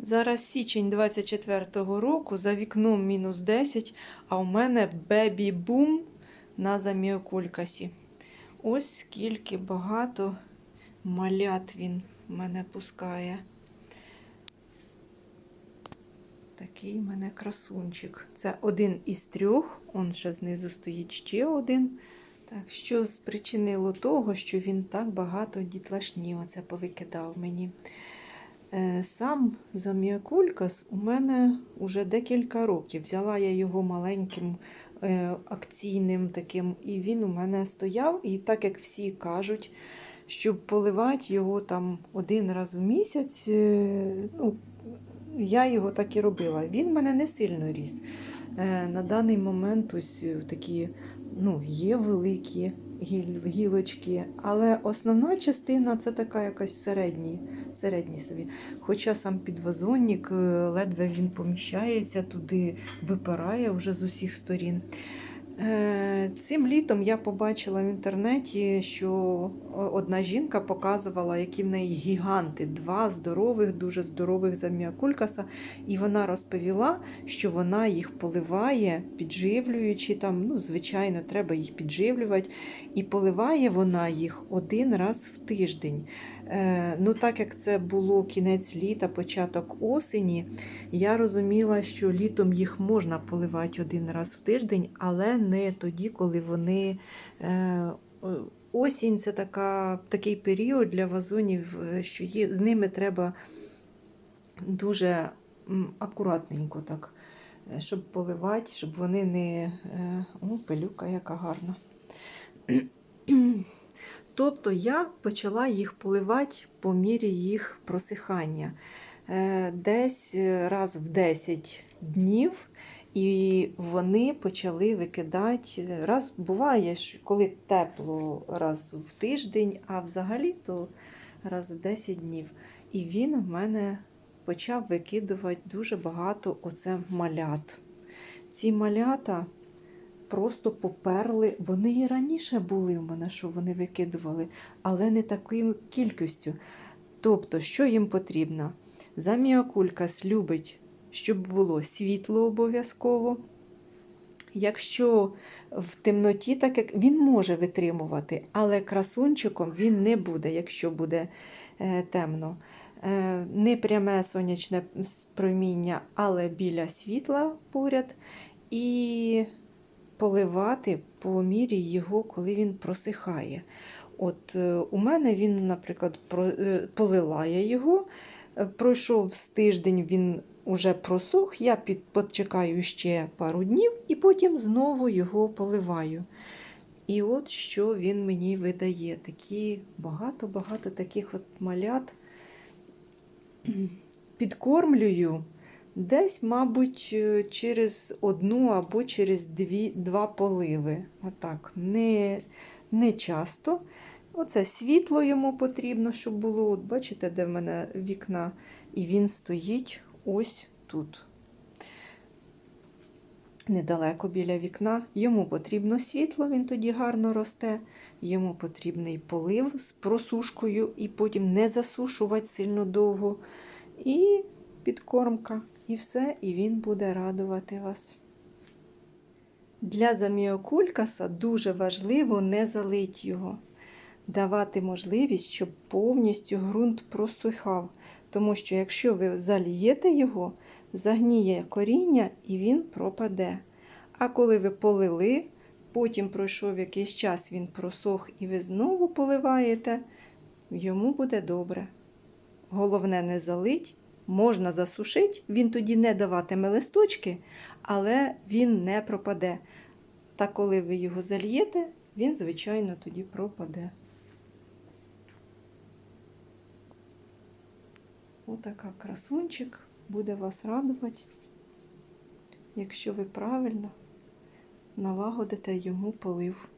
Зараз січень 24-го року, за вікном мінус 10, а у мене бебі-бум на заміокулькасі. Ось скільки багато малят він мене пускає. Такий мене красунчик. Це один із трьох. Он ще знизу стоїть ще один. Так, що спричинило того, що він так багато дітлашні оце повикидав мені. Е, Сам заміакулькас у мене вже декілька років. Взяла я його маленьким е, акційним таким, і він у мене стояв. І так як всі кажуть, щоб поливати його там один раз у місяць, е, ну, я його так і робила. Він в мене не сильно ріс. На даний момент ось такі ну, є великі гілочки, але основна частина це така якась середній, середній собі. Хоча сам підвазонник, е, ледве він поміщається туди, випирає вже з усіх сторін. Е, Цим літом я побачила в інтернеті, що одна жінка показувала, які в неї гіганти, два здорових, дуже здорових заміакулькаса, і вона розповіла, що вона їх поливає, підживлюючи там, ну, звичайно, треба їх підживлювати, і поливає вона їх один раз в тиждень. Е, ну, так як це було кінець літа, початок осені, я розуміла, що літом їх можна поливати один раз в тиждень, але не тоді, коли вони. Е, Осінь це така, такий період для вазонів, е, що з ними треба дуже акуратненько так, щоб поливати, щоб вони не. О, пилюка яка гарна. Тобто я почала їх поливати по мірі їх просихання. Е, Десь раз в 10 днів, і вони почали викидати. Раз буває, коли тепло раз в тиждень, а взагалі то раз в 10 днів. І він в мене почав викидувати дуже багато оце малят. Ці малята просто поперли. Вони і раніше були в мене, що вони викидували, але не такою кількістю. Тобто, що їм потрібно? Заміакулькас любить, щоб було світло обов'язково. Якщо в темноті, так як він може витримувати, але красунчиком він не буде, якщо буде е, темно. Е, не пряме сонячне проміння, але біля світла поряд. І поливати по мірі його, коли він просихає. От е, у мене він, наприклад, е, полила я його. е, Пройшов з тиждень, він уже просох, я під, почекаю ще пару днів і потім знову його поливаю. І от що він мені видає. Такі багато-багато таких от малят підкормлюю. Десь, мабуть, е, через одну або через дві, два поливи. Отак, не, не часто. Оце світло йому потрібно, щоб було. От бачите, де в мене вікна, і він стоїть ось тут. Недалеко біля вікна. Йому потрібно світло, він тоді гарно росте. Йому потрібний полив з просушкою, і потім не засушувати сильно довго. І підкормка. І все, і він буде радувати вас. Для заміокулькаса дуже важливо не залить його, давати можливість, щоб повністю ґрунт просихав. Тому що якщо ви залієте його, загніє коріння і він пропаде. А коли ви полили, потім пройшов якийсь час, він просох і ви знову поливаєте, йому буде добре. Головне не залить, можна засушити, він тоді не даватиме листочки, але він не пропаде. Та коли ви його зальєте, він, звичайно, тоді пропаде. Отака красунчик буде вас радувати, якщо ви правильно налагодите йому полив.